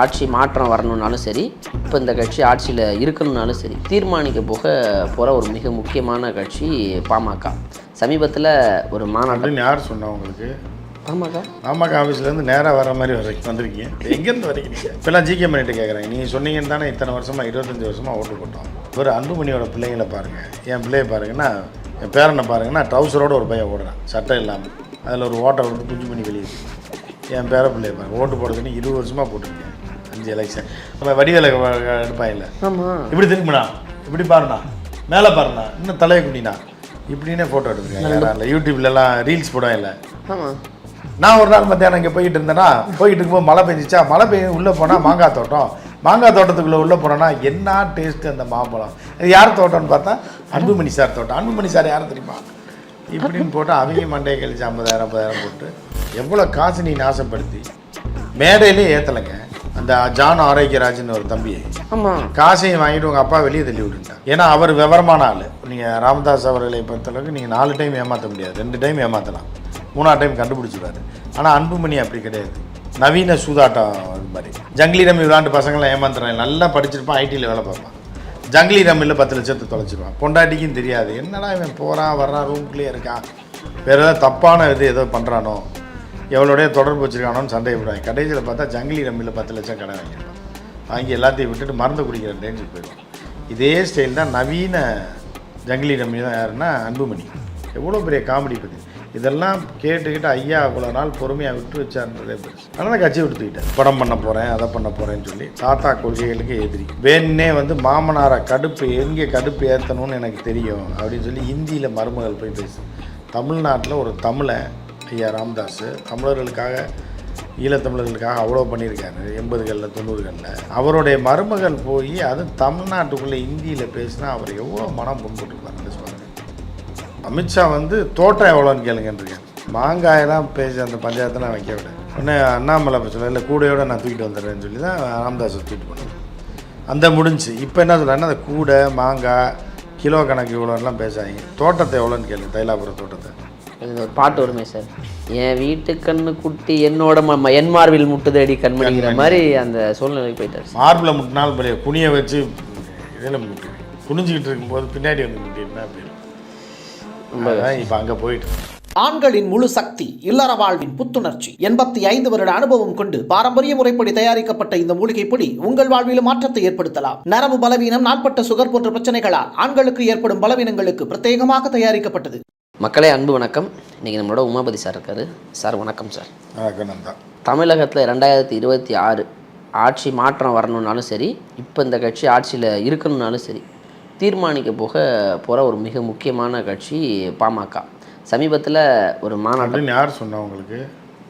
ஆட்சி மாற்றம் வரணும்னாலும் சரி இப்போ இந்த கட்சி ஆட்சியில் இருக்கணும்னாலும் சரி தீர்மானிக்க போக போகிற ஒரு மிக முக்கியமான கட்சி பாமக. சமீபத்தில் ஒரு அப்படின்னு யார் சொன்னா உங்களுக்கு? பாமக? பாமக ஆஃபீஸ்லேருந்து நேராக வர மாதிரி வர வந்திருக்கீங்க. எங்கேருந்து வரீங்க நீங்கள் இப்போல்லாம் ஜிகே பண்ணிட்டு கேட்குறேன் நீங்கள் சொன்னீங்கன்னு தானே இத்தனை வருஷமாக இருபத்தஞ்சி வருஷமாக ஓட்டு போட்டோம். ஒரு அன்புமணியோட பிள்ளைங்களை பாருங்கள் என் பிள்ளைய பாருங்கன்னா என் பேரனை பாருங்கன்னா ட்ரௌசரோட ஒரு பையன் ஓடுறான். சட்டை இல்லாமல் அதில் ஒரு ஓட்டை விட்டு குஞ்சு பண்ணி வெளியே. என் பேர பிள்ளைய பாருங்க. ஓட்டு போடுறதுன்னு இருபது வருஷமாக போட்டிருக்கேன் அஞ்சு எலெக்ஷன் நம்ம வடிவேல எடுப்பான் இல்லை? ஆமாம் இப்படி திரும்பினா இப்படி பாருண்ணா மேலே பாருண்ணா இன்னும் தலையை குடினா இப்படின்னே ஃபோட்டோ எடுத்துருக்கேன் யாரால? யூடியூப்லலாம் ரீல்ஸ் போடுவேன் இல்லை? ஆமாம் நான் ஒரு நாள் மத்தியானம் இங்கே போயிட்டு இருந்தேன்னா போயிட்டு இருக்கும்போது மழை பெஞ்சிச்சா மழை பெய்ய உள்ளே போனால் மாங்காய் தோட்டம். மாங்காய் தோட்டத்துக்குள்ளே உள்ளே போனோன்னா என்ன டேஸ்ட்டு அந்த மாம்பழம்? இது யார் தோட்டம்னு பார்த்தா? அன்புமணி சார் தோட்டம். அன்புமணி சார் யார் தெரியுமா? இப்படின்னு போட்டு அவங்க மண்டையை கழிச்சு ஐம்பதாயிரம் ஐம்பதாயிரம் போட்டு எவ்வளோ காசு நீ நாசப்படுத்தி? மேடையிலே ஏற்றலைங்க அந்த ஜான் ஆரோக்கியராஜன் ஒரு தம்பி ஆமாம் காசையும் வாங்கிட்டு உங்கள் அப்பா வெளியே தள்ளி விட்டுட்டான் ஏன்னா அவர் விவரமான ஆள். நீங்கள் ராமதாஸ் அவர்களை பொறுத்தளவுக்கு நீங்கள் நாலு டைம் ஏமாற்ற முடியாது. ரெண்டு டைம் ஏமாற்றலாம் மூணாவது டைம் கண்டுபிடிச்சிருவாரு. ஆனால் அன்புமணி அப்படி கிடையாது. நவீன சூதாட்டம் இது மாதிரி. ஜங்கிலி ரம்மி விளாண்டு பசங்களை ஏமாத்துறாங்க. நல்லா படிச்சிருப்பான் ஐடியில் வேலை பார்ப்பான். ஜங்கிலி ரம்மியில் பத்து லட்சத்தை தொலைச்சிருவான். பொண்டாட்டிக்கும் தெரியாது. என்னடா இவன் போகிறான் வர்றான் ரூம்குள்ளேயே இருக்கான். வேறு ஏதாவது தப்பான இது ஏதோ பண்ணுறானோ எவ்வளோடைய தொடர்பு வச்சுருக்கானோன்னு சந்தேகப்படுவாங்க. கடைசியில் பார்த்தா ஜங்கிலி ரம்மியில் பத்து லட்சம் கடன் வாங்கியிருப்பான் வாங்கி எல்லாத்தையும் விட்டுட்டு மருந்து குடிக்கிற ரேஞ்சுக்கு போயிடுவான். இதே ஸ்டைல் தான் நவீன ஜங்கிலி ரம்மி தான் யாருன்னா அன்புமணி. எவ்வளோ பெரிய காமெடி பற்றி இதெல்லாம் கேட்டுக்கிட்டு ஐயா அவ்வளோ நாள் பொறுமையாக விட்டு வச்சான்றதே பெருசு. அதனால் கட்சி விட்டுக்கிட்டேன் படம் பண்ண போகிறேன் அதை பண்ண போகிறேன்னு சொல்லி தாத்தா கொள்கைகளுக்கு எதிரி. வேணுன்னே வந்து மாமனாரை கடுப்பு எங்கே கடுப்பு ஏற்றணும்னு எனக்கு தெரியும் அப்படின்னு சொல்லி ஹிந்தியில் மருமகள் போய் பேசு தமிழ்நாட்டில் ஒரு தமிழை ஐயா ராமதாஸ். தமிழர்களுக்காக ஈழத்தமிழர்களுக்காக அவ்வளோ பண்ணியிருக்காரு எண்பதுகளில் தொண்ணூறுகளில். அவருடைய மருமகள் போய் அது தமிழ்நாட்டுக்குள்ளே இந்தியில் பேசினா அவர் எவ்வளோ மனம் புண்பட்டுருப்பாருன்னு சொல்லுங்கள் அமித்ஷா வந்து தோட்டம் எவ்வளோன்னு கேளுங்கன்னு இருக்கேன் மாங்காயெல்லாம் பேசி அந்த பஞ்சாயத்தெல்லாம் வைக்க விட உடனே அண்ணாமலை பிரச்சனை இல்லை கூடையோடு நான் தூக்கிட்டு வந்துடுறேன்னு சொல்லி தான் ராமதாஸை தூக்கிட்டு போனேன் அந்த முடிஞ்சு. இப்போ என்ன சொல்கிறாங்கன்னா அந்த கூடை மாங்காய் கிலோ கணக்கு இவ்வளோலாம் பேசாதீங்க. தோட்டத்தை எவ்வளோன்னு கேளுங்க தைலாபுரம் தோட்டத்தை. இது ஒரு பாட்டு வருமே சார். என் வீட்டு கண்ணு குட்டி என்னோட ம- என் மார்பில் முட்டுதடி கண்மணிங்கிற மாதிரி அந்த சூழ்நிலைக்கு போயிட்டார் சார். மார்பில் முட்டினால் பழைய குனியை வச்சு இதில் முட்டி குனிஞ்சிக்கிட்டு இருக்கும்போது பின்னாடி வந்து முட்டினா இப்போ அங்கே போயிட்டு. ஆண்களின் முழு சக்தி இல்லற வாழ்வின் புத்துணர்ச்சி. எண்பத்தி ஐந்து வருட அனுபவம் கொண்டு பாரம்பரிய முறைப்படி தயாரிக்கப்பட்ட இந்த மூலிகை பொடி உங்கள் வாழ்வில் மாற்றத்தை ஏற்படுத்தலாம். நரம்பு பலவீனம் நாள்பட்ட சுகர் போன்ற பிரச்சனைகளால் ஆண்களுக்கு ஏற்படும் பலவீனங்களுக்கு பிரத்யேகமாக தயாரிக்கப்பட்டது. மக்களே அன்பு வணக்கம். இன்றைக்கி நம்மளோட உமாபதி சார் இருக்காரு. சார் வணக்கம் சார். வணக்கம் தமிழகத்தில் ரெண்டாயிரத்தி இருபத்தி ஆறு ஆட்சி மாற்றம் வரணும்னாலும் சரி இப்போ இந்த கட்சி ஆட்சியில் இருக்கணும்னாலும் சரி தீர்மானிக்க போக போகிற ஒரு மிக முக்கியமான கட்சி பாமக சமீபத்தில் ஒரு அப்படின்னு யார் சொன்னா உங்களுக்கு?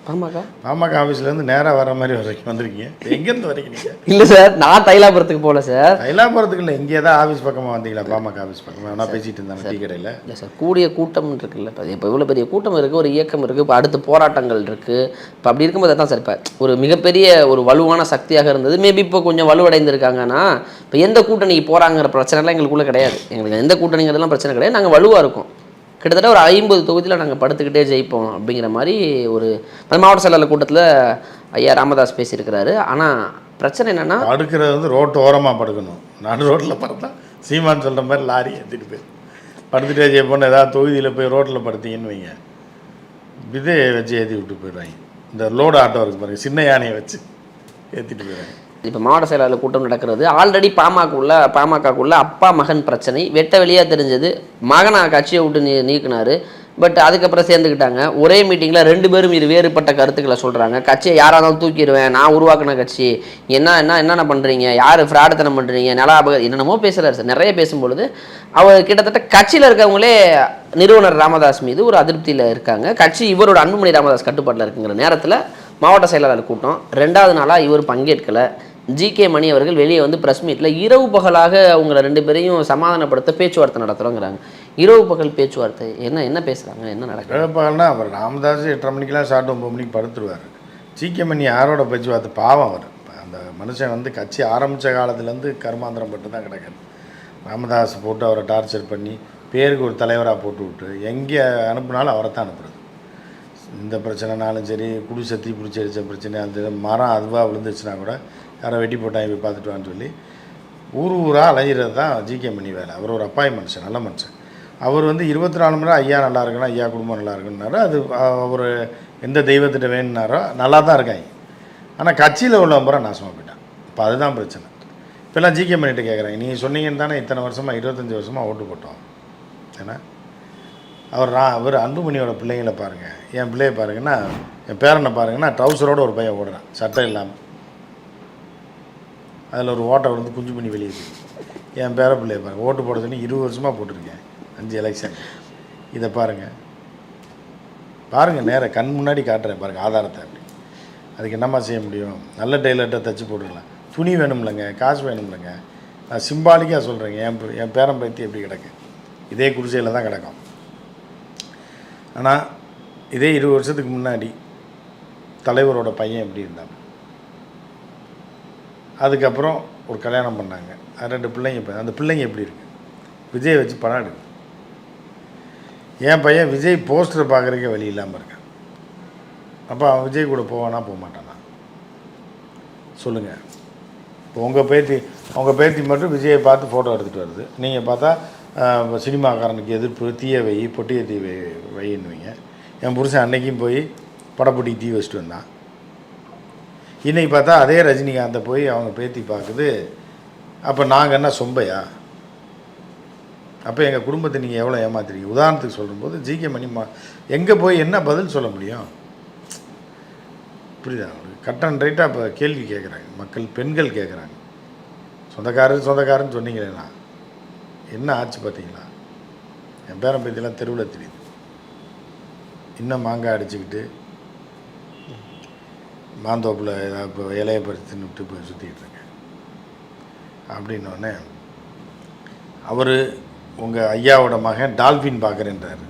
பாமக? பாமக ஆஃபீஸ்லேருந்து நேராக வர மாதிரி வரைக்கும் வந்திருக்கீங்க. எங்கேருந்து வரைக்கும் நீங்கள் இல்லை சார் நான் தைலாபுரத்துக்கு போகல சார். தைலாபுரத்துக்கு இல்லை இங்கே தான் ஆஃபீஸ் பக்கமாக வந்தீங்களா? பாமக ஆஃபீஸ் பக்கமாக நான் பேசிட்டு இருந்தேன் டீ கடையில். இல்லை சார் கூடிய கூட்டம் இருக்குல்ல இப்போ இப்போ இவ்வளோ பெரிய கூட்டம் இருக்குது ஒரு இயக்கம் இருக்குது இப்போ அடுத்து போராட்டங்கள் இருக்குது இப்போ அப்படி இருக்கும்போது தான் சார் இப்போ ஒரு மிகப்பெரிய ஒரு வலுவான சக்தியாக இருந்தது. மேபி இப்போ கொஞ்சம் வலுவடைந்திருக்காங்கன்னா இப்போ எந்த கூட்டணிக்கு போகிறாங்கிற பிரச்சனைலாம் எங்களுக்குள்ளே கிடையாது. எங்களுக்கு எந்த கூட்டணிங்கிறதுலாம் பிரச்சனை கிடையாது. நாங்கள் வலுவாக இருக்கோம். கிட்டத்தட்ட ஒரு ஐம்பது தொகுதியில் நாங்கள் படுத்துக்கிட்டே ஜெயிப்போம் அப்படிங்கிற மாதிரி ஒரு மாவட்ட செயலாளர் கூட்டத்தில் ஐயா ராமதாஸ் பேசியிருக்கிறாரு. ஆனால் பிரச்சனை என்னென்னா படுக்கிறது வந்து ரோட்டு ஓரமாக படுக்கணும். நடு ரோட்டில் படுத்தா சீமான் சொல்கிற மாதிரி லாரி ஏற்றிட்டு போய் படுத்துகிட்டே ஜெயிப்போன்னு ஏதாவது தொகுதியில் போய் ரோட்டில் படுத்திங்கன்னு வைங்க. இதே வச்சு ஏற்றி விட்டு போயிடுவாங்க இந்த லோடு ஆட்டோ இருக்கு பாருங்கள் சின்ன யானையை வச்சு ஏற்றிட்டு போயிடுவாங்க இப்போ மாவட்ட செயலாளர் கூட்டம் நடக்கிறது. ஆல்ரெடி பாமகக்குள்ள பாமகக்குள்ள அப்பா மகன் பிரச்சனை. வெட்ட வெளியாக தெரிஞ்சது. மகனை கட்சியை விட்டு நீ நீக்கினார். பட் அதுக்கப்புறம் சேர்ந்துக்கிட்டாங்க. ஒரே மீட்டிங்கில் ரெண்டு பேரும் இது வேறுபட்ட கருத்துக்களை சொல்கிறாங்க கட்சியை யாராக இருந்தாலும் தூக்கிடுவேன். நான் உருவாக்கின கட்சி. என்ன என்ன என்னென்ன பண்ணுறீங்க யார் ஃப்ராடுத்தனம் பண்ணுறீங்க நில அபக என்னென்னமோ பேசுகிறார் சார். நிறைய பேசும்பொழுது அவர் கிட்டத்தட்ட கட்சியில் இருக்கவங்களே நிறுவனர் ராமதாஸ் மீது ஒரு அதிருப்தியில் இருக்காங்க. கட்சி இவரோட அன்புமணி ராமதாஸ் கட்டுப்பாட்டில் இருக்குங்கிற நேரத்தில் மாவட்ட செயலாளர் கூட்டம். ரெண்டாவது நாளாக இவர் பங்கேற்கலை. ஜிகே மணி அவர்கள் வெளியே வந்து ப்ரெஸ் மீட்டில் இரவு பகலாக அவங்கள ரெண்டு பேரையும் சமாதானப்படுத்த பேச்சுவார்த்தை நடத்துகிறோங்கிறாங்க இரவு பகல் பேச்சுவார்த்தை என்ன என்ன பேசுகிறாங்க என்ன நடக்குது? கிழப்பாகனா அவர் ராமதாஸ் எட்டரை மணிக்கெல்லாம் சாப்பிட்டு ஒம்பது மணிக்கு படுத்துருவார். மணி யாரோட பேச்சுவார்த்தை? பாவம் அவர். அந்த மனுஷன் வந்து கட்சி ஆரம்பித்த காலத்துலேருந்து கர்மாந்திரம் பட்டு தான் கிடக்காரு. ராமதாஸ் போட்டு அவரை டார்ச்சர் பண்ணி பேருக்கு ஒரு தலைவராக போட்டு விட்டு எங்கே அனுப்புனாலும் அவரை தான் அனுப்புறது. இந்த பிரச்சனைனாலும் சரி குடி சத்தி பிடிச்சி அடித்த பிரச்சனை அந்த மரம் அதுவாக விழுந்துச்சுன்னா கூட யாரோ வெட்டி போட்டாங்க போய் பார்த்துட்டு வான்னு சொல்லி ஊர் ஊராக அலையிறது தான் ஜிகே மணி வேலை. அவர் ஒரு அப்பாய் மனுஷன் நல்ல மனுஷன். அவர் வந்து இருபத்தி நாலு மணி நேரம் ஐயா நல்லா இருக்கணும் ஐயா குடும்பம் நல்லா இருக்குன்னாரு. அது அவர் எந்த தெய்வத்திட்ட வேணுனாரோ நல்லா தான் இருக்காங்க. ஆனால் கட்சியில் உள்ள முறை நாசமாக போயிட்டான். இப்போ அதுதான் பிரச்சனை. இப்போல்லாம் ஜிகே மணிகிட்ட கேட்குறாங்க நீங்கள் சொன்னீங்கன்னு தானே இத்தனை வருஷமாக இருபத்தஞ்சி வருஷமாக ஓட்டு போட்டோம். ஏன்னா அவர் நான் அவர் அன்புமணியோட பிள்ளைங்களை பாருங்கள் என் பிள்ளைய பாருங்கன்னா என் பேரனை பாருங்கன்னா ட்ரௌசரோட ஒரு பையன் ஓடுறான் சட்டை இல்லாமல் அதில் ஒரு ஓட்டை வந்து குஞ்சு பண்ணி வெளியே என் பேர பிள்ளைய பாருங்கள் ஓட்டு போட சொல்லி இருபது வருஷமாக போட்டிருக்கேன். அஞ்சு எலெக்ஷன் இதை பாருங்கள் பாருங்கள் நேராக கண் முன்னாடி காட்டுறேன் பாருங்கள் ஆதாரத்தை அப்படி. அதுக்கு என்னம்மா செய்ய முடியும்? நல்ல டெய்லர்கிட்ட தச்சு போட்டுக்கலாம். துணி வேணும்லங்க காசு வேணும்லங்க. நான் சிம்பாலிக்காக சொல்கிறேங்க என் என் பேரன் பைத்தி எப்படி கிடக்கு? இதே குடிசையில் தான் கிடக்கும். ஆனால் இதே இருபது வருஷத்துக்கு முன்னாடி தலைவரோட பையன் எப்படி இருந்தான்? அதுக்கப்புறம் ஒரு கல்யாணம் பண்ணாங்க. ரெண்டு பிள்ளைங்க அந்த பிள்ளைங்க எப்படி இருக்கு? விஜய் வச்சு படம் எடுக்கு என் பையன் விஜய் போஸ்டர் பார்க்குறதுக்கே வழி இல்லாமல் இருக்கான். அப்போ அவன் விஜய் கூட போவானா போக மாட்டானா சொல்லுங்கள் இப்போ உங்கள் பேத்தி உங்கள் பேத்தி மட்டும் விஜயை பார்த்து ஃபோட்டோ எடுத்துகிட்டு வருது. நீங்கள் பார்த்தா சினிமாக்காரனுக்கு எதிர்ப்பு தீய வை பொட்டிய தீ வை வைன்னுவீங்க என் புருஷன் அன்னைக்கும் போய் படப்பொட்டி தீ வச்சுட்டு வந்தான். இன்றைக்கி பார்த்தா அதே ரஜினிகாந்தை போய் அவங்க பேத்தி பார்க்குது. அப்போ நாங்கள் என்ன சொம்பையா? அப்போ எங்கள் குடும்பத்தை நீங்கள் எவ்வளோ ஏமாத்துறீங்க? உதாரணத்துக்கு சொல்லும்போது ஜிகே மணி மா எங்கே போய் என்ன பதில் சொல்ல முடியும்? புரியுதா? உங்களுக்கு கட் அண்ட் ரைட்டாக இப்போ கேள்வி கேட்குறாங்க மக்கள் பெண்கள் கேட்குறாங்க சொந்தக்காரர் சொந்தக்காரன்னு சொன்னீங்களேண்ணா என்ன ஆச்சு பார்த்தீங்களா? என் பேரன் பேத்திலாம் தெருவில் தெரியுது. இன்னும் மாங்காய் அடிச்சுக்கிட்டு மாந்தோப்பில் ஏதாவது இப்போ இலையை பறித்து விட்டு போய் சுற்றிக்கிட்டு இருக்கேன். அப்படின்னோடனே அவர் உங்கள் ஐயாவோட மகன் டால்ஃபின் பார்க்குறேன்றாரு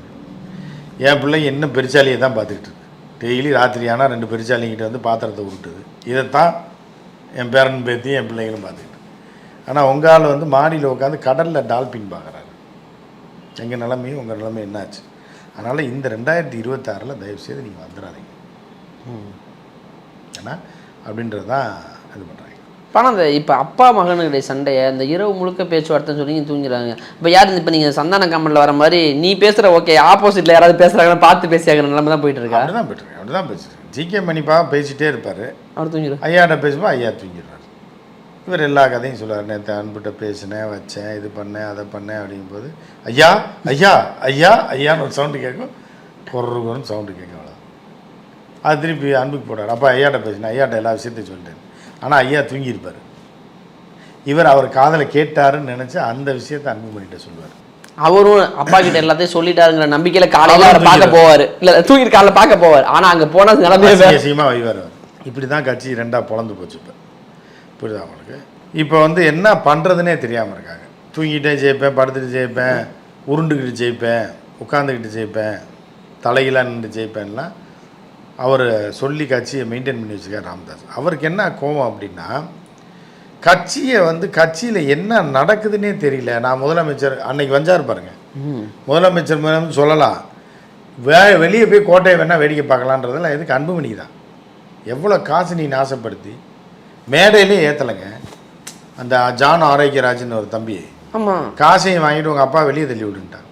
என் பிள்ளை இன்னும் பெருச்சாலியை தான் பார்த்துக்கிட்டு இருக்கு. டெய்லி ராத்திரி ஆனால் ரெண்டு பெருச்சாலிங்கிட்ட வந்து பாத்திரத்தை விட்டுது இதைத்தான் என் பேரன் பேத்தி என் பிள்ளைங்களும் பார்த்துக்கிட்டு ஆனால் உங்கள் ஆள் வந்து மாடியில் உட்காந்து கடலில் டால்ஃபின் பார்க்குறாரு எங்கள் நிலமையும் உங்கள் நிலமையும் என்னாச்சு? அதனால் இந்த ரெண்டாயிரத்தி இருபத்தாறில் தயவுசெய்து நீங்கள் வந்துடாதீங்க ஏன்னா அப்படின்றது தான் இது பண்ணுறாங்க ஆனால் அந்த இப்போ அப்பா மகனுடைய சண்டையை இந்த இரவு முழுக்க பேச்சுவார்த்தைன்னு சொல்லி நீங்க தூங்கிறாங்க இப்போ யார் இப்போ நீங்கள் சந்தான கமெண்ட்ல வர மாதிரி நீ பேசுகிற ஓகே ஆப்போசிட்டில் யாராவது பேசுகிறாங்கன்னு பார்த்து பேசியாகிற நிலைமை தான் போயிட்டு இருக்கா அப்படி தான் போயிட்டுருக்கேன் அப்படி தான் பேசுகிறேன் ஜிகே மணிப்பா பேசிகிட்டே இருப்பார். அவர் தூங்கிடும் ஐயாட்ட பேசும்போது ஐயா தூங்கிடுவார். இவர் எல்லா கதையும் சொல்லுவார். நேற்று அன்புகிட்ட பேசினேன் வச்சேன் இது பண்ணேன் அதை பண்ணேன் அப்படிங்கும்போது ஐயா ஐயா ஐயா ஐயான்னு ஒரு சவுண்டு கேட்கும். பொருள்னு சவுண்டு கேட்கும். அது திருப்பி அன்புக்கு போட்டார் அப்போ ஐயாட்ட பேசினேன். ஐயாட்ட எல்லா விஷயத்தையும் சொல்லிட்டேன். ஆனால் ஐயா தூங்கியிருப்பார். இவர் அவர் காதலை கேட்டாருன்னு நினச்சி அந்த விஷயத்தை அன்பு பண்ணிட்ட சொல்லுவார். அவரும் அப்பா கிட்ட எல்லாத்தையும் சொல்லிட்டாருங்கிற நம்பிக்கையில காலையில அவரை பார்க்க போவார். இல்ல தூங்கிட்டு காலைல பார்க்க போவார். ஆனா அங்க போனா நிலைமையே வேற. அசிங்கமாக வைவார் இப்படி தான் கட்சி ரெண்டாக பொழந்து போச்சு இப்போ. புரியுதா உங்களுக்கு? இப்போ வந்து என்ன பண்ணுறதுனே தெரியாமல் இருக்காங்க. தூங்கிட்டே ஜெயிப்பேன் படுத்துட்டு ஜெயிப்பேன் உருண்டுக்கிட்டு ஜெயிப்பேன் உட்காந்துக்கிட்டு ஜெயிப்பேன் தலையிலாம் நின்று ஜெயிப்பேன்லாம் அவர் சொல்லி கட்சியை மெயின்டைன் பண்ணி வச்சுருக்கார் ராமதாஸ். அவருக்கு என்ன கோவம் அப்படின்னா கட்சியை வந்து கட்சியில் என்ன நடக்குதுன்னே தெரியல. நான் முதலமைச்சர் அன்னைக்கு வந்தார் பாருங்க. ம். முதலமைச்சர் முதலமைச்சர் சொல்லலாம். வே வெளியே போய் கோட்டையை வேணால் வேடிக்கை பார்க்கலான்றதெல்லாம் எதுக்கு? அன்புமணி தான் எவ்வளோ காசு நீ நாசப்படுத்தி மேடையிலே ஏற்றலைங்க அந்த ஜான் ஆரோக்கியராஜன் ஒரு தம்பி. காசையும் வாங்கிட்டு உங்கள் அப்பா வெளியே தள்ளி விட்டுட்டான்.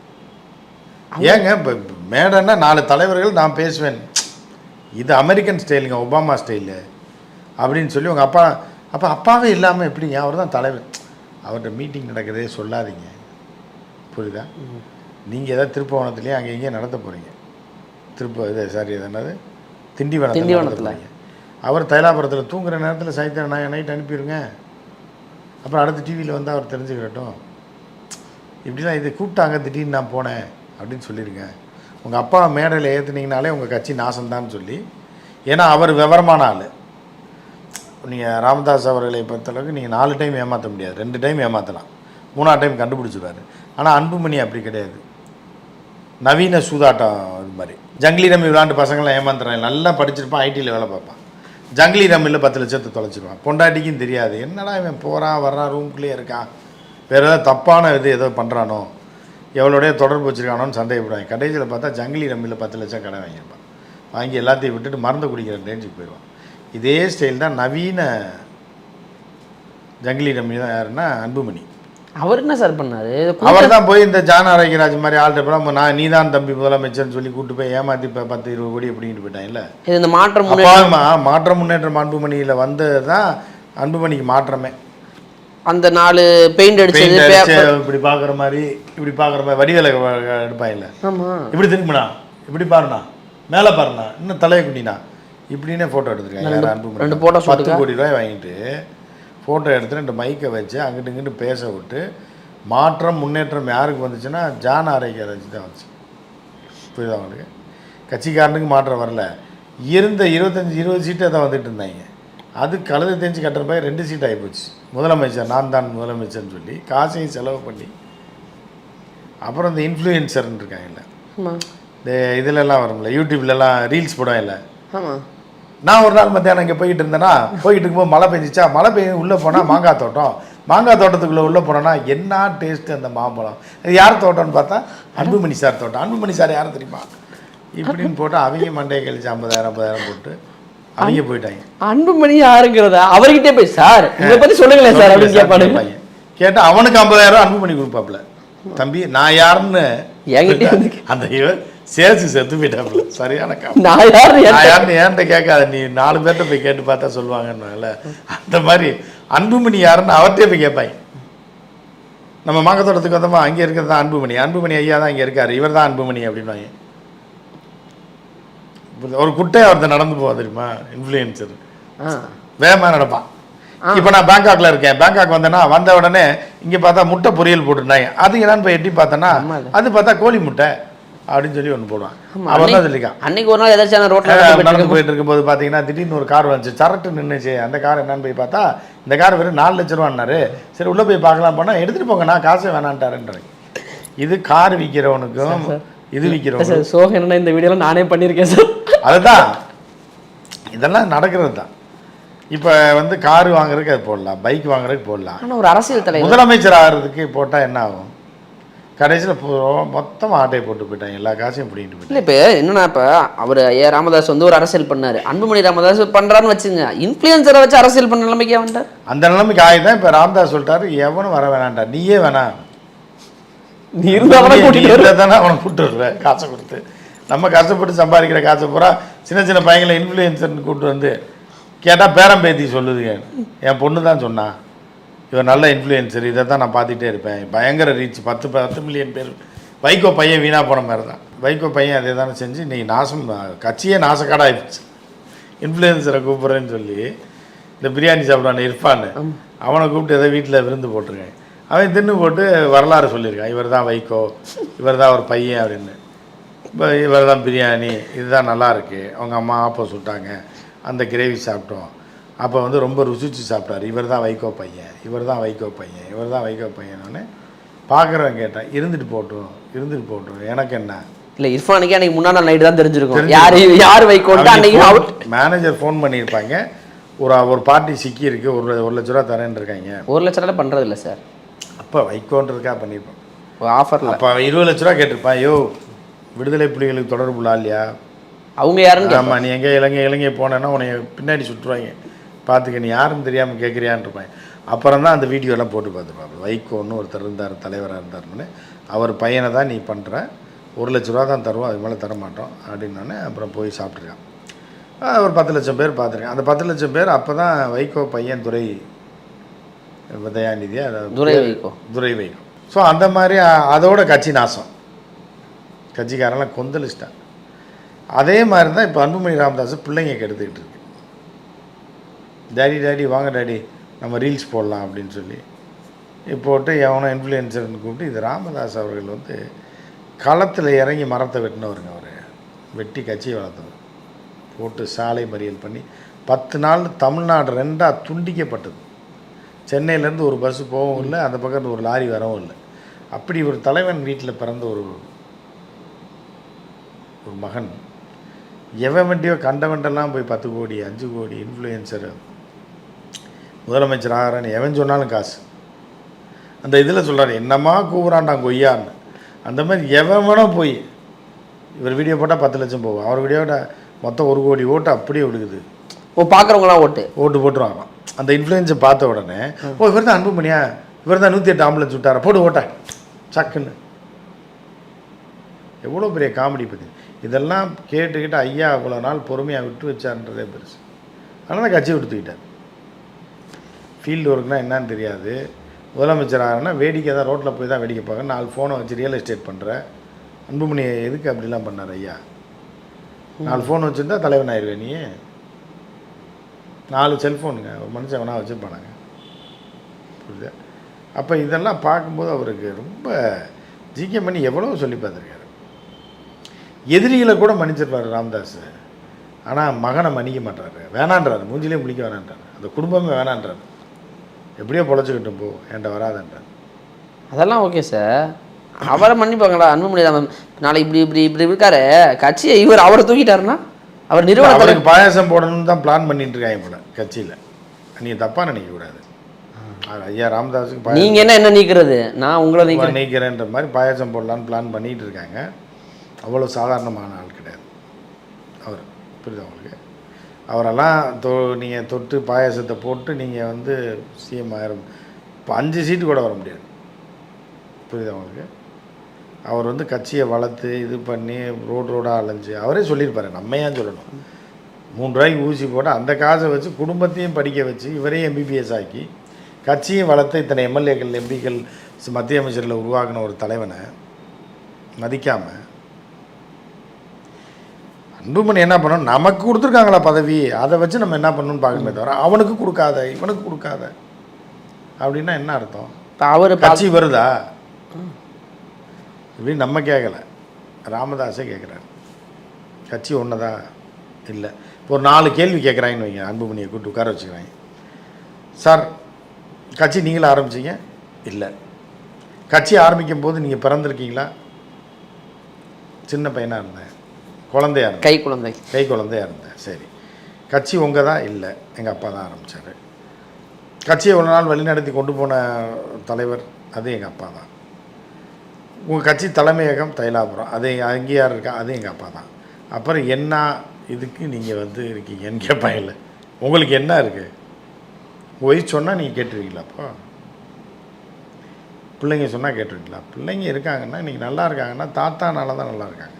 ஏங்க இப்போ மேடைன்னா நாலு தலைவர்கள் நான் பேசுவேன். இது அமெரிக்கன் ஸ்டைலுங்க ஒபாமா ஸ்டைலு அப்படின்னு சொல்லி உங்கள் அப்பா அப்போ அப்பாவே இல்லாமல் எப்படிங்க? அவர் தான் தலைவர். அவர்கிட்ட மீட்டிங் நடக்குதே சொல்லாதீங்க. புரியுதா? நீங்கள் ஏதாவது திருப்பவனத்துலேயே அங்கே இங்கேயும் நடத்த போகிறீங்க திருப்ப இது சாரி அது என்னது? திண்டிவனத்தில் நடத்த திண்டிவனத்துல. அவர் தைலாபுரத்தில் தூங்குற நேரத்தில் சைத்த நான் நைட் அனுப்பிடுங்க அப்புறம் அடுத்த டிவியில் வந்து அவர் தெரிஞ்சுக்கிட்டோம். இப்படிலாம் இது கூப்பிட்டாங்க திடீர்னு நான் போனேன் அப்படின்னு சொல்லிடுங்க உங்கள் அப்பா மேடையில் ஏற்றுனீங்கனாலே உங்கள் கட்சி நாசம்தான் சொல்லி. ஏன்னா அவர் விவரமான ஆள். நீங்கள் ராமதாஸ் அவர்களை பொறுத்தளவுக்கு நீங்கள் நாலு டைம் ஏமாற்ற முடியாது. ரெண்டு டைம் ஏமாற்றலாம் மூணாவது டைம் கண்டுபிடிச்சிருவாரு. ஆனால் அன்புமணி அப்படி கிடையாது. நவீன சூதாட்டம் இது மாதிரி. ஜங்கிலி ரம்மி விளாண்டு பசங்களாம் ஏமாந்துறாங்க. நல்லா படிச்சிருப்பான் ஐடியில் வேலை பார்ப்பான். ஜங்கிலி ரம்மியில் பத்து லட்சத்தை தொலைச்சிருவான். பொண்டாட்டிக்கும் தெரியாது. என்னடா இவன் போகிறான் வர்றான் ரூம்குள்ளேயே இருக்கான். வேறு ஏதாவது தப்பான இது ஏதோ பண்ணுறானோ எவ்வளோடைய தொடர்பு வச்சுருக்கானோன்னு சந்தேகப்படுவாங்க. கடைசியில் பார்த்தா ஜங்கிலி ரம்மியில் பத்து லட்சம் கடை வாங்கியிருப்பான். வாங்கி எல்லாத்தையும் விட்டுட்டு மருந்து குடிக்கிற ரேஞ்சுக்கு போயிடுவான். இதே ஸ்டைல் தான் நவீன ஜங்கிலி ரம்மி தான் யாருன்னா அன்புமணி. அவர் என்ன சார் பண்ணாரு? அவர் தான் போய் இந்த ஜான ஆரோக்கியராஜ் மாதிரி ஆள்கிட்ட போய் நான் நீ தான் தம்பி முதலமைச்சர்னு சொல்லி கூட்டு போய் ஏமாத்தி இப்போ பத்து இருபது கோடி அப்படின்ட்டு போயிட்டாங்கல்ல இந்த மாற்றம் மாற்ற முன்னேற்றம் அன்புமணியில் வந்தது தான் அன்புமணிக்கு மாற்றமே. அந்த நாலு பெயிண்ட் அடிச்சது இப்படி பார்க்குற மாதிரி இப்படி பார்க்குற மாதிரி வடிவேல எடுப்பாங்கல்ல ஆமா. இப்படி திரும்பினா இப்படி பாருண்ணா மேலே பாருண்ணா இன்னும் தலையை குட்டினா இப்படின்னே ஃபோட்டோ எடுத்துருக்காங்க ரெண்டு shoot பத்து கோடி ரூபாய் வாங்கிட்டு ஃபோட்டோ எடுத்து ரெண்டு மைக்கை வச்சு அங்கிட்டு இங்கிட்டு பேச விட்டு மாற்றம் முன்னேற்றம் யாருக்கு வந்துச்சுன்னா ஜான் ஆரோக்கியராஜ் தான் வந்துச்சு. புரியுதா உங்களுக்கு? கட்சிக்காரனுக்கு மாற்றம் வரல. இருந்த இருபத்தஞ்சி இருபது சீட்டை தான் வந்துட்டு இருந்தாங்க. அது கழுதை தெரிஞ்சு கட்டுற போய் ரெண்டு சீட் ஆகிப்போச்சு முதலமைச்சர் நான் தான் முதலமைச்சர்னு சொல்லி காசையும் செலவு பண்ணி அப்புறம் இந்த இன்ஃப்ளூயன்சர்னு இருக்காங்கல்ல இந்த இதுலலாம் வரும்ல யூடியூப்லலாம் ரீல்ஸ் போடுவாங்கல்ல. ஆமா. நான் ஒரு நாள் மத்தியானம் இங்கே போயிட்டு இருந்தேன்னா போயிட்டு இருக்கும்போது மழை பெஞ்சிச்சா மழை பெய்ய உள்ளே போனால் மாங்காய் தோட்டம். மாங்காய் தோட்டத்துக்குள்ளே உள்ளே போனோன்னா என்ன டேஸ்ட்டு அந்த மாம்பழம்? இது யார் தோட்டம்னு பார்த்தா அன்புமணி சார் தோட்டம். அன்புமணி சார் யாரும் தெரியுமா? இப்படின்னு போட்டு அவங்க மண்டையை கழிச்சு ஐம்பதாயிரம் ஐம்பதாயிரம் போட்டு அவங்க போயிட்டாங்க. அன்புமணி யாருங்கிறதா அவர்கிட்டே போய் சார் உங்களை பத்தி சொல்லுங்களேன் சார் அப்படின்னு கேட்பானுங்க கேட்டால் அவனுக்கு ஐம்பதாயிரம் அன்புமணி கொடுப்பாப்புல தம்பி நான் யாருன்னு அந்த இவன் சேல்ஸ் செத்து போயிட்டாப்புல சரியான நான் யாரு நான் யாருன்னு ஏன்ட்ட கேட்காத. நீ நாலு பேர்ட்ட போய் கேட்டு பார்த்தா சொல்லுவாங்கன்னால அந்த மாதிரி அன்புமணி யாருன்னு அவர்கிட்டயே போய் கேட்பாங்க. நம்ம மாங்கத்தோட்டத்துக்கு வந்தோமா அங்கே இருக்கிறது தான் அன்புமணி அன்புமணி ஐயா தான் இங்கே இருக்காரு. இவர் தான் அன்புமணி அப்படின்வாங்க ஒரு குட்டையை ஒருத்தர் நடந்து போவா தெரியுமா? இன்ஃப்ளூயன்சர். வேகமாக நடப்பான். இப்போ நான் பேங்காக்ல இருக்கேன். பேங்காக் வந்தேன்னா வந்த உடனே இங்கே பார்த்தா முட்டை பொரியல் போட்டுருந்தாங்க. அது என்னன்னு போய் எட்டி பார்த்தேன்னா அது பார்த்தா கோழி முட்டை அப்படின்னு சொல்லி ஒன்று போடுவான். அவன் தான் சொல்லிக்கான் அன்னைக்கு ஒரு நாள் ஏதாச்சும் ரோட்ல அஹ் நடந்து போயிட்டு இருக்கும்போது பார்த்தீங்கன்னா திடீர்னு ஒரு கார் வந்துச்சு. சரட்டு நின்றுச்சு அந்த கார் என்னன்னு போய் பார்த்தா இந்த கார் வெறும் நாலு லட்ச ரூபான்னாரு சரி உள்ளே போய் பார்க்கலாம் போனால் எடுத்துகிட்டு போங்க நான் காசே வேணான்ட்டாருன்றாங்க இது கார் விற்கிறவனுக்கும் இது விற்கிறவனுக்கும் சார் சோகம் என்னன்னா இந்த வீடியோல நானே பண்ணியிருக்கேன் சார். அதுதான். இதெல்லாம் நடக்கிறது தான் இப்போ வந்து கார் வாங்குறதுக்கு அது போடலாம் பைக் வாங்குறதுக்கு போடலாம். ஆனா ஒரு அரசியல் தலைவர். முதலமைச்சர் ஆகிறதுக்கு போட்டால் என்ன ஆகும்? கடைசியில் மொத்தமாக ஆட்டையை போட்டு போயிட்டாங்க எல்லா காசையும் பிடிக்கிட்டு இல்ல இப்ப என்னன்னா இப்ப அவர் ஐயா ராமதாஸ் வந்து ஒரு அரசியல் பண்ணாரு. அன்புமணி ராமதாஸ் பண்றாருன்னு வச்சுங்க. இன்ஃபுளுசரை வச்சு அரசியல் பண்ண நிலைமைக்கு வந்துட்டார் அந்த நிலைமைக்கு ஆகிதான் இப்போ ராம்தாஸ் சொல்லிட்டாரு எவனும் வர வேணாம்டா நீயே வேணாம். நீ இருந்தாலும் நீ கூட்டிட்டு இருந்தா தானே அவனை கூப்பிட்டு வருவ காசை கொடுத்து. நம்ம கஷ்டப்பட்டு சம்பாதிக்கிற காசை பூரா சின்ன சின்ன பையங்களை இன்ஃப்ளூயன்சர்னு கூப்பிட்டு வந்து கேட்டால் பேரம் பேத்தி சொல்லுதுங்க. என் பொண்ணு தான் சொன்னா. இவர் நல்ல இன்ஃப்ளூயன்சர் இதை தான் நான் பார்த்துட்டே இருப்பேன். பயங்கர ரீச் பத்து பத்து மில்லியன் பேர். வைகோ பையன் வீணாக போன மாதிரி தான். வைகோ பையன் அதே தானே செஞ்சு இன்னைக்கு நாசம் கட்சியே நாசக்காடாகிடுச்சு இன்ஃப்ளூயன்சரை கூப்பிட்றேன்னு சொல்லி இந்த பிரியாணி சாப்பிடான இர்ஃபான் அவனை கூப்பிட்டு ஏதோ வீட்டில் விருந்து போட்டிருக்காங்க அவன் தின்னு போட்டு வரலாறு சொல்லியிருக்கான். இவர் தான் வைகோ இவர் தான் ஒரு பையன் அப்படின்னு. இப்போ இவர் தான் பிரியாணி இதுதான் நல்லா இருக்கு அவங்க அம்மா ஆப்போ சுட்டாங்க. அந்த கிரேவி சாப்பிட்டோம். அப்போ வந்து ரொம்ப ருசிச்சு சாப்பிட்டாரு. இவர் தான் வைகோ பையன். இவர் தான் வைகோ பையன். இவர் தான் வைகோ பையனோடனே பார்க்குறவன் கேட்டேன். இருந்துட்டு போட்டும் இருந்துட்டு போட்டும் எனக்கு என்ன? இல்ல இர்ஃபானுக்கே அன்னைக்கு முன்னா நாள் நைட்டு தான் தெரிஞ்சிருக்கும். யாரு யார் வைக்கோட்டு அன்னைக்கு அவுட் மேனேஜர் ஃபோன் பண்ணியிருப்பாங்க. ஒரு ஒரு பார்ட்டி சிக்கி இருக்கு ஒரு ஒரு லட்ச ரூபா தரேன்னு இருக்காங்க. ஒரு லட்ச ரூபாய் பண்றது இல்ல சார். அப்போ வைகோன்றதுக்காக பண்ணியிருப்பான். ஆஃபர்ல அப்போ இருபது லட்ச ரூபா கேட்டிருப்பான். ஐயோ விடுதலை புலிகளுக்கு தொடர்பு இல்லையா? அவங்க யாருன்னு. ஆமாம் நீ எங்கே இலங்கை இலங்கை போனேன்னா உன்னை பின்னாடி சுற்றுவாங்க பார்த்துக்க நீ யாருன்னு தெரியாமல் கேட்குறியான்னு அப்புறம் தான் அந்த வீடியோலாம் போட்டு பார்த்துருப்பாங்க வைகோன்னு ஒருத்தர் இருந்தார் தலைவராக இருந்தார்னு அவர் பையனை தான் நீ பண்ணுற ஒரு லட்ச ரூபா தான் தருவோம் அதுக்கு மேலே தர மாட்டோம் அப்படின்னோடனே அப்புறம் போய் சாப்பிட்ருக்கான் ஒரு பத்து லட்சம் பேர் பார்த்துருக்கேன். அந்த பத்து லட்சம் பேர் அப்போ தான் வைகோ பையன் துரை தயாநிதி அதாவது துரை வைகோ. துரை வைகோ. ஸோ அந்த மாதிரி அதோட கட்சி நாசம். கட்சிக்காரெல்லாம் கொந்தளிச்சிட்டான். அதே மாதிரி தான் இப்போ அன்புமணி ராமதாஸ் பிள்ளைங்க கெடுத்துக்கிட்டு இருக்கு. டேடி டேடி வாங்க டேடி நம்ம ரீல்ஸ் போடலாம் அப்படின்னு சொல்லி. போட்டு எவனோ இன்ஃப்ளூயன்சர்னு கூப்பிட்டு இது ராமதாஸ் அவர்கள் வந்து களத்தில் இறங்கி மரத்தை வெட்டினவருங்க அவர். வெட்டி கட்சியை வளர்த்தவர். போட்டு சாலை மறியல் பண்ணி பத்து நாள் தமிழ்நாடு ரெண்டாக துண்டிக்கப்பட்டது. சென்னையிலேருந்து ஒரு பஸ்ஸு போகவும் இல்லை அந்த பக்கத்தில் ஒரு லாரி வரவும் இல்லை. அப்படி ஒரு தலைவன் வீட்டில் பிறந்த ஒரு ஒரு மகன். எவன் வண்டியோ கண்டவன்ட்டெல்லாம் போய் பத்து கோடி அஞ்சு கோடி இன்ஃப்ளூயன்சர் முதலமைச்சர் ஆகிறான்னு எவன் சொன்னாலும் காசு. அந்த இதில் சொல்கிறாரு என்னம்மா கூவுறான்டான் கொய்யான்னு. அந்த மாதிரி எவன் வேணா போய் இவர் வீடியோ போட்டால் பத்து லட்சம் போகும். அவர் வீடியோட மொத்தம் ஒரு கோடி ஓட்டு அப்படியே விழுகுது. ஓ பார்க்குறவங்களாம் ஓட்டு? ஓட்டு போட்டுருவாங்க அந்த இன்ஃப்ளூயன்ஸை பார்த்த உடனே ஓ இவர் தான் அன்புமணியா? இவர் தான் நூற்றி எட்டு ஆம்புலன்ஸ் விட்டாரா போடு ஓட்ட. சக்குன்னு. எவ்வளோ பெரிய காமெடி பற்றி இதெல்லாம் கேட்டுக்கிட்டு ஐயா அவ்வளோ நாள் பொறுமையாக விட்டு வச்சார்ன்றதே பெருசு. அதனால் தான் கட்சி விடுத்துக்கிட்டார் ஃபீல்டு ஒர்க்னா என்னன்னு தெரியாது. முதலமைச்சர் ஆகணும்னா வேடிக்கை தான் ரோட்டில் போய் தான் வேடிக்கை பார்க்க நாலு ஃபோனை வச்சு ரியல் எஸ்டேட் பண்ணுற அன்புமணி எதுக்கு அப்படிலாம் பண்ணார் ஐயா? நாலு ஃபோன் வச்சுருந்தா தலைவன் ஆயிடுவேன் நீ. நாலு செல்ஃபோனுங்க ஒரு மனுஷன் வேணா வச்சுருப்பானாங்க. புரியுதா? அப்போ இதெல்லாம் பார்க்கும்போது அவருக்கு ரொம்ப ஜிகே மணி எவ்வளோ சொல்லி பார்த்துருக்காரு. எதிரிகளை கூட மன்னிச்சிருப்பார் ராமதாஸ். ஆனால் மகனை மன்னிக்க மாட்டாரு. வேணான்றாரு. மூஞ்சிலே முழிக்க வேணான்றாரு. அந்த குடும்பமே வேணான்றாரு. எப்படியோ பொழைச்சிக்கிட்டும் போ என்கிட்ட வராதன்றார். அதெல்லாம் ஓகே சார் அவரை மன்னிப்பாங்களா அன்புமணி ராமன் நாளைக்கு இப்படி இப்படி இப்படி இருக்காரு. கட்சியை இவர் அவரை தூக்கிட்டாருன்னா? அவர் நிறுவன தலைவர் அவருக்கு பாயாசம் போடணும்னு தான் பிளான் பண்ணிட்டு இருக்காங்க போல கட்சியில். நீங்கள் தப்பாக நினைக்கக்கூடாது. ஐயா ராமதாஸுக்கு பாயாசம் நீங்க என்ன என்ன நீக்கிறது? நான் உங்களை நீக்கிறேன். நீக்கிறேன்ற மாதிரி பாயாசம் போடலான்னு பிளான் பண்ணிட்டு இருக்காங்க. அவ்வளோ சாதாரணமான ஆள் கிடையாது. அவர் புரியுது உங்களுக்கு? அவரெல்லாம் தொ நீங்கள் தொட்டு பாயாசத்தை போட்டு நீங்கள் வந்து சிஎம் ஆயிரம் இப்போ அஞ்சு சீட்டு கூட வர முடியாது. புரியுது உங்களுக்கு? அவர் வந்து கட்சியை வளர்த்து இது பண்ணி ரோடு ரோடாக அலைஞ்சு அவரே சொல்லியிருப்பார் நம்ம ஏன் சொல்லணும்? மூணு ரூபாய்க்கு ஊசி போட்டு அந்த காசை வச்சு குடும்பத்தையும் படிக்க வச்சு இவரையும் எம்பிபிஎஸ் ஆக்கி கட்சியும் வளர்த்து இத்தனை எம்எல்ஏக்கள் எம்பிக்கள் மத்திய அமைச்சரில் உருவாக்கின ஒரு தலைவனை மதிக்காமல் அன்புமணி என்ன பண்ணணும்? நமக்கு கொடுத்துருக்காங்களா பதவி? அதை வச்சு நம்ம என்ன பண்ணணும்னு பார்க்கணுமே தவிர அவனுக்கு கொடுக்காத இவனுக்கு கொடுக்காத அப்படின்னா என்ன அர்த்தம்? அவர் கட்சி வருதா? இப்படின்னு நம்ம கேட்கல ராமதாஸே கேட்குறாரு கட்சி ஒன்றதா இல்லை. இப்போ ஒரு நாலு கேள்வி கேட்குறாங்கன்னு வைங்க. அன்புமணியை கூப்பிட்டு உட்கார வச்சுக்கிறாங்க. சார் கட்சி நீங்களே ஆரம்பிச்சீங்க? இல்லை. கட்சி ஆரம்பிக்கும் போது நீங்கள் பிறந்திருக்கீங்களா? சின்ன பையனாக இருந்தேன். குழந்தையா இருந்தேன் கை குழந்தை. கை குழந்தையா இருந்தேன் சரி. கட்சி உங்கள் தான் இல்லை. எங்கள் அப்பா தான் ஆரம்பித்தார் கட்சியை இவ்வளோ நாள் வழிநடத்தி கொண்டு போன தலைவர் அது எங்கள் அப்பா தான். உங்கள் கட்சி தலைமையகம் தைலாபுரம். அது அங்கே யார் இருக்கா? அது எங்கள் அப்பா தான். அப்புறம் என்ன இதுக்கு நீங்கள் வந்து இருக்கீங்கன்னு கேட்பாங்க இல்லை. உங்களுக்கு என்ன இருக்குது ஒய்ஃப் சொன்னால் நீங்கள் கேட்டுருவீங்களா அப்போ? பிள்ளைங்க சொன்னால் கேட்டுருவீங்களா? பிள்ளைங்க இருக்காங்கன்னா இன்றைக்கி நல்லா இருக்காங்கன்னா தாத்தானால தான் நல்லா இருக்காங்க.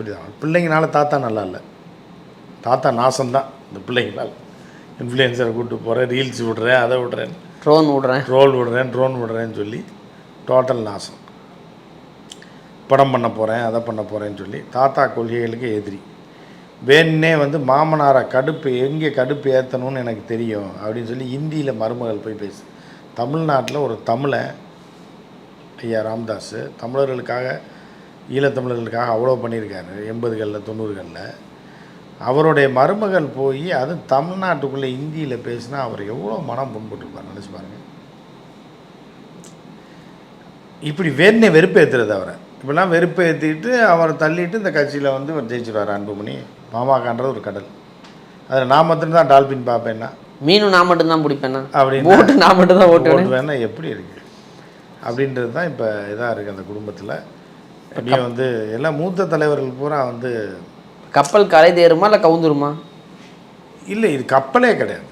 புரியுதா பிள்ளைங்கனால தாத்தா நல்லா இல்லை. தாத்தா நாசம்தான். இந்த பிள்ளைங்களால். இன்ஃப்ளூயன்சரை கூப்பிட்டு போகிறேன் ரீல்ஸ் விடுறேன் அதை விடுறேன். ட்ரோன் விடுறேன். ட்ரோல் விடுறேன் ட்ரோன் விடுறேன்னு சொல்லி டோட்டல் நாசம். படம் பண்ண போகிறேன் அதை பண்ண போகிறேன்னு சொல்லி தாத்தா கொள்கைகளுக்கு எதிரி. வேணுன்னே வந்து மாமனாரை கடுப்பு எங்கே கடுப்பு ஏற்றணும்னு எனக்கு தெரியும் அப்படின்னு சொல்லி ஹிந்தியில் மருமகள் போய் பேசு. தமிழ்நாட்டில் ஒரு தமிழை ஐயா ராமதாஸ் தமிழர்களுக்காக ஈழத்தமிழர்களுக்காக அவ்வளோ பண்ணியிருக்காரு. எண்பதுகளில் தொண்ணூறுகளில். அவருடைய மருமகள் போய் அது தமிழ்நாட்டுக்குள்ளே ஹிந்தியில் பேசினா அவர் எவ்வளோ மனம் புண்பட்டுருப்பார். நினச்சி பாருங்க. இப்படி வேணே வெறுப்பேற்றுறது அவரை. இப்படிலாம் வெறுப்பேற்றிட்டு அவரை தள்ளிட்டு இந்த கட்சியில் வந்து இவர் ஜெயிச்சிருவார் அன்புமணி. பாமகன்றது ஒரு கடல். அதில் நான் மட்டும்தான் டால்பின் பார்ப்பேன்னா மீனும் நான் மட்டும்தான் பிடிப்பேன்னா? அப்படின்னா ஓட்டு நான் மட்டும்தான் ஓட்டு வேணா எப்படி இருக்குது அப்படின்றது தான் இப்போ இதாக இருக்குது அந்த குடும்பத்தில். எப்படியும் வந்து எல்லாம் மூத்த தலைவர்கள் பூரா வந்து கப்பல் கரை தேருமா இல்லை கவுந்துருமா? இல்லை இது கப்பலே கிடையாது.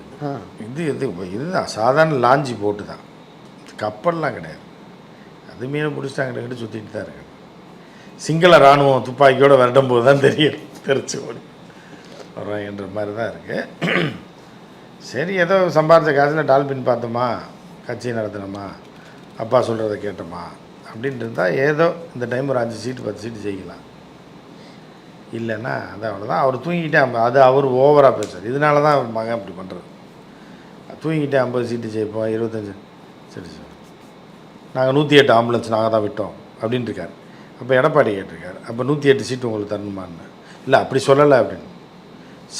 இது இது இதுதான் சாதாரண லாஞ்சி போட்டு தான். கப்பல்லாம் கிடையாது. அது மீனை பிடிச்சிட்டாங்க கிட்ட சுற்றிட்டு தான் இருக்கு சிங்கள இராணுவம் துப்பாக்கியோடு விரட்டும் போது தான் தெரியும். தெரிச்சு ஓடி வர்றாங்கன்ற மாதிரி தான் இருக்குது சரி ஏதோ சம்பாரித்த காசில் டால்பின் பார்த்தோமா? கட்சி நடத்தினோமா? அப்பா சொல்கிறத கேட்டோமா? அப்படின்ட்டு இருந்தால் ஏதோ இந்த டைம் ஒரு அஞ்சு சீட்டு பத்து சீட்டு ஜெயிக்கலாம். இல்லைன்னா அது அவ்வளோதான் அவர் ஐம்ப- அது அவர் ஓவராக பேசுறார் இதனால தான் அவர் மகன் அப்படி பண்ணுறது தூங்கிட்டே ஐம்பது சீட்டு ஜெயிப்போம் இருபத்தஞ்சு சரி சார் நாங்கள் நூற்றி எட்டு ஆம்புலன்ஸ் நாங்கள் தான் விட்டோம் அப்படின்ட்டு இருக்காரு அப்போ எடப்பாடி கேட்டிருக்காரு. அப்போ நூற்றி எட்டு சீட்டு உங்களுக்கு தரணுமான்னு. இல்லை அப்படி சொல்லலை அப்படின்னு.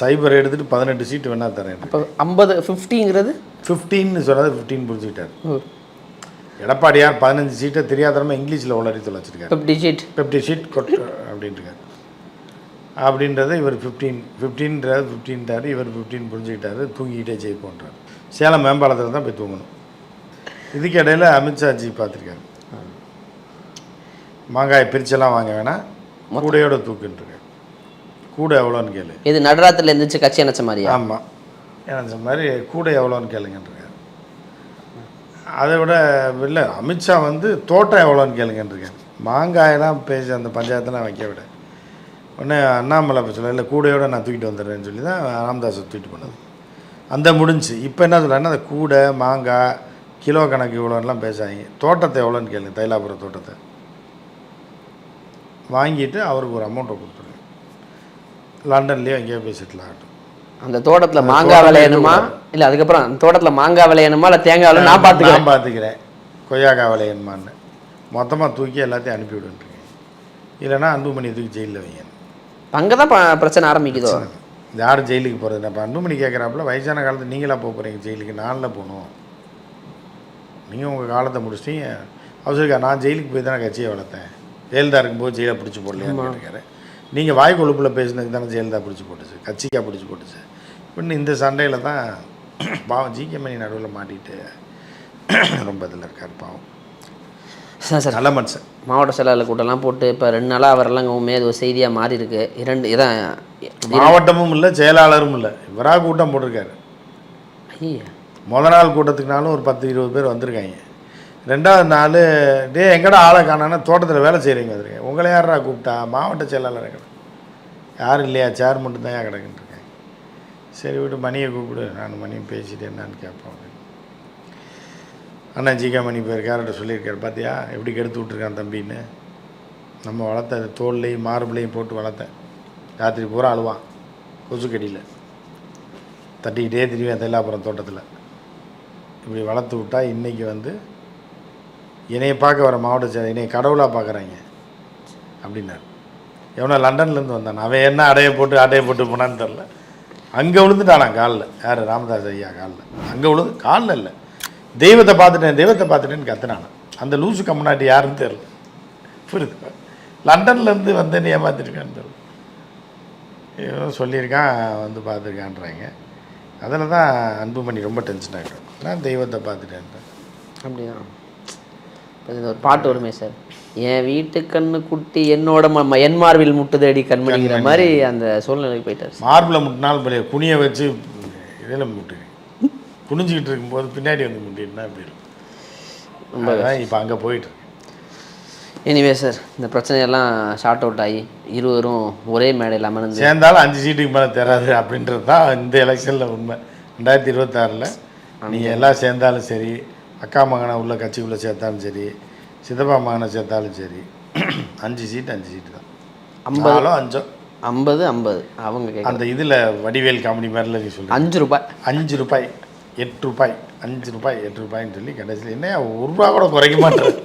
சைபர் எடுத்துகிட்டு பதினெட்டு சீட்டு வேணால் தரேன். இப்போ ஐம்பது ஃபிஃப்டிங்கிறது ஃபிஃப்டீன்னு சொன்னது ஃபிஃப்டீன் புரிஞ்சுக்கிட்டார். எடப்பாடியார் பதினஞ்சு சீட்டை தெரியாதனமா இங்கிலீஷில் உளறி தொலைச்சிருக்காரு fifty sheet fifty sheet got அப்படின்ட்டுருக்காரு. அப்படின்றத இவர் ஃபிஃப்டீன் ஃபிஃப்டீன்றது ஃபிஃப்டீன்ட்டார் இவர் ஃபிஃப்டீன் புரிஞ்சுக்கிட்டாரு தூங்கிக்கிட்டே ஜெயிப்போன்றார். சேலம் மேம்பாலத்தில் தான் போய் தூங்கணும். இதுக்கு இடையில அமித்ஷாஜி பார்த்துருக்காரு. மாங்காய் பிரிச்செல்லாம் வாங்க வேணாம் கூடையோட தூக்குன்ட்ருக்காரு கூட எவ்வளோன்னு கேளு. இது நடுராத்திரில எந்திரிச்சு கட்சி அணைச்ச மாதிரியா? ஆமாம் எனக்கு மாதிரி கூட எவ்வளோன்னு கேளுங்கன்றிருக்காரு அதை விட இல்லை அமித்ஷா வந்து தோட்டம் எவ்வளோன்னு கேளுங்கன்றிருக்காரு மாங்காயெல்லாம் பேசி அந்த பஞ்சாயத்தெல்லாம் வைக்க விட உடனே அண்ணாமலை பிரச்சனை சொல்ல இல்லை கூடையோட நான் தூக்கிட்டு வந்துடுறேன்னு சொல்லி தான் ராமதாஸை தூக்கிட்டு பண்ணது அந்த முடிஞ்சு இப்போ என்ன சொல்கிறாங்கன்னா அந்த கூடை மாங்காய் கிலோ கணக்கு இவ்வளோலாம் பேசாங்க தோட்டத்தை எவ்வளோன்னு கேளுங்க தைலாபுரம் தோட்டத்தை. வாங்கிட்டு அவருக்கு ஒரு அமௌண்ட்டை கொடுத்துருங்க. லண்டன்லேயோ எங்கேயோ போய் செட்டில் ஆகட்டும். அந்த தோட்டத்துல மாங்காய் விளையணுமா? இல்ல. அதுக்கப்புறம் அந்த தோட்டத்துல மாங்காய் விளையணுமா? இல்ல தேங்காய் நான் பாத்துக்கிறேன். நான் பார்த்துக்கிறேன் கொய்யாக்காய் விளையணுமான்னு. மொத்தமாக தூக்கி எல்லாத்தையும் அனுப்பி விடுன்றீங்க. இல்லைன்னா அன்புமணி தூக்கி ஜெயிலில் வைங்க? அங்கதான் ப- பிரச்சனை ஆரம்பிக்குதோ? யார் ஜெயிலுக்கு போகிறது இப்போ அன்புமணி கேட்குறாப்புல வயசான காலத்தில் நீங்களா போக போகிறீங்க ஜெயிலுக்கு? நானில் போகணும். நீங்கள் உங்கள் காலத்தை முடிச்சிட்டீங்க. அவசரிக்கா நான் ஜெயிலுக்கு போய் தானே கட்சியை வளர்த்தேன். ஜெயலலிதா இருக்கும்போது ஜெயிலை பிடிச்சி போடலையான்னு கேட்டுக்காரு நீங்கள் வாய் கொழுப்பில் பேசினதுக்கு தானே ஜெயலலிதா பிடிச்சி போட்டுச்சு கட்சிக்கா பிடிச்சி போட்டுச்சு. இன்னும் இந்த சண்டையில் தான் பாவம் ஜிகே மணி நடுவில் மாட்டிட்டு ரொம்ப இதில் இருக்கார் பாவம். Sir sir. நல்ல மனுஷன். மாவட்ட செயலாளர் கூட்டம்லாம் போட்டு இப்போ ரெண்டு நாளாக அவரெல்லாம் உண்மையே அது ஒரு செய்தியாக மாறி இருக்கு. இரண்டு இதான் மாவட்டமும் இல்லை செயலாளரும் இல்லை. இவராக கூட்டம் போட்டிருக்காரு. ஐயா முத நாள் கூட்டத்துக்குனாலும் ஒரு பத்து இருபது பேர் வந்திருக்காங்க. ரெண்டாவது நாள் டே எங்கடா ஆளை காணான்னா தோட்டத்தில் வேலை செய்கிறீங்க வந்திருக்கேன் உங்களை யாரா கூப்பிட்டா? மாவட்ட செயலாளர் கிடக்கு. யாரும் இல்லையா? சேர் மட்டும் தான் கிடக்குன்னு இருக்கேன். சரி விட்டு மணியை கூப்பிடு. நான் மணியும் பேசிட்டு என்னான்னு கேட்போம் அண்ணா ஜிகா மணி போயிருக்கார்ட்ட சொல்லியிருக்காரு. பார்த்தியா எப்படி கெடுத்து விட்ருக்கான் தம்பின்னு. நம்ம வளர்த்த அது தோல்லையும் மார்பிளையும் போட்டு வளர்த்தேன். ராத்திரி பூரா அழுவான். கொசுக்கடியில். தட்டிக்கிட்டே திரும்பி அந்த எல்லாப்புறம் தோட்டத்தில். இப்படி வளர்த்து விட்டா இன்றைக்கி வந்து என்னையை பார்க்க வர மாவட்ட செயலர் என்னை கடவுளாக பார்க்குறாங்க. அப்படின்னாரு. எவனோ லண்டன்லேருந்து வந்தான். அவன் என்ன அடையை போட்டு அடையை போட்டு போனான்னு தெரில அங்கே விழுந்துட்டானா காலில். யார்? ராமதாஸ் ஐயா காலில். அங்கே விழுந்து காலில் இல்லை. தெய்வத்தை பார்த்துட்டேன் தெய்வத்தை பார்த்துட்டேன்னு கத்துனானா அந்த லூசு கம்முனாட்டி யாருன்னு தெரில புரியுது? லண்டன்லேருந்து வந்தேன்னு ஏமாத்திருக்கான்னு தெரில ஏதோ சொல்லியிருக்கான் வந்து பார்த்துருக்கான்றாங்க. அதில் தான் அன்புமணி ரொம்ப டென்ஷன் ஆகிடும் நான் தெய்வத்தை பார்த்துட்டேன் அப்படியா? இப்ப இது ஒரு பாட்டு வருமே சார். என் வீட்டு கண்ணு குட்டி என்னோட என் மார்பில் முட்டுதடி கண்மணிங்கிற மாதிரி அந்த சூழ்நிலைக்கு போயிட்டார். மார்பில் முட்டினால் பழைய குனியை வச்சு இதில் முட்டு குனிஞ்சிக்கிட்டு இருக்கும்போது பின்னாடி வந்து முட்டிட்டுனா இப்படி இருக்கும். அதான் இப்போ அங்கே போயிட்டு. எனிவே சார் இந்த பிரச்சனையெல்லாம் ஷார்ட் அவுட் ஆகி இருவரும் ஒரே மேடையில் அமர்ந்து சேர்ந்தாலும் அஞ்சு சீட்டுக்கு மேலே தராது அப்படின்றது தான் இந்த எலெக்ஷனில் உண்மை. ரெண்டாயிரத்தி இருபத்தாறில் நீங்கள் எல்லாம் சேர்ந்தாலும் சரி அக்கா மகனை உள்ள கட்சிக்குள்ளே சேர்த்தாலும் சரி சித்தப்பா மகனை சேர்த்தாலும் சரி அஞ்சு சீட்டு அஞ்சு சீட்டு தான். ஐம்பது. நாலோ அஞ்சோ? ஐம்பது ஐம்பது. அவங்க அந்த இதில் வடிவேல் காமெடி மாதிரில நீ சொல்லு. அஞ்சு ரூபாய். அஞ்சு ரூபாய் எட்டு ரூபாய் அஞ்சு ரூபாய் எட்டு ரூபாய்ன்னு சொல்லி கடைசியில் என்ன ஒரு ரூபா கூட குறைக்க மாட்டேன்.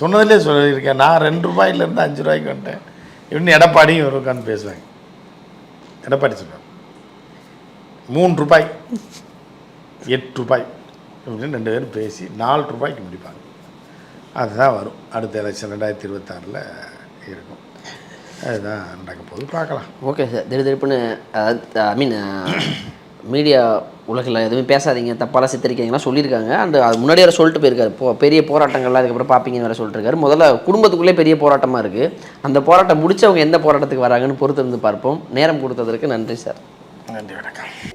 சொன்னதுலேயே சொல்லியிருக்கேன் நான் ரெண்டு ரூபாயிலேருந்து அஞ்சு ரூபாய்க்கு வந்துட்டேன். இன்னும் எடப்பாடியும் ஒரு உட்காந்து பேசுவாங்க. எடப்பாடி சொல்லுவாங்க மூணு ரூபாய் எட்டு ரூபாய். இப்படின்னு ரெண்டு பேரும் பேசி நாலு ரூபாய்க்கு முடிப்பாங்க. அதுதான் வரும். அடுத்த எலெக்ஷன் ரெண்டாயிரத்தி இருபத்தாறில் இருக்கும். அதுதான் நடக்க போகுது. பார்க்கலாம். ஓகே சார் திரு திருப்புன்னு ஐ மீன் மீடியா உலகில் எதுவுமே பேசாதீங்க. தப்பாலாம் சித்தரிக்காங்கலாம் சொல்லியிருக்காங்க. அண்ட் அது முன்னாடியே வேறு சொல்லிட்டு போயிருக்காரு. போ பெரிய போராட்டங்கள்லாம் அதுக்கப்புறம் பார்ப்பீங்கன்னு வேறு சொல்லிட்டு இருக்காரு முதல்ல குடும்பத்துக்குள்ளே பெரிய போராட்டமாக இருக்குது அந்த போராட்டம் முடிச்சவங்க எந்த போராட்டத்துக்கு வராங்கன்னு பொறுத்து இருந்து பார்ப்போம். நேரம் கொடுத்ததற்கு நன்றி சார் நன்றி வணக்கம்.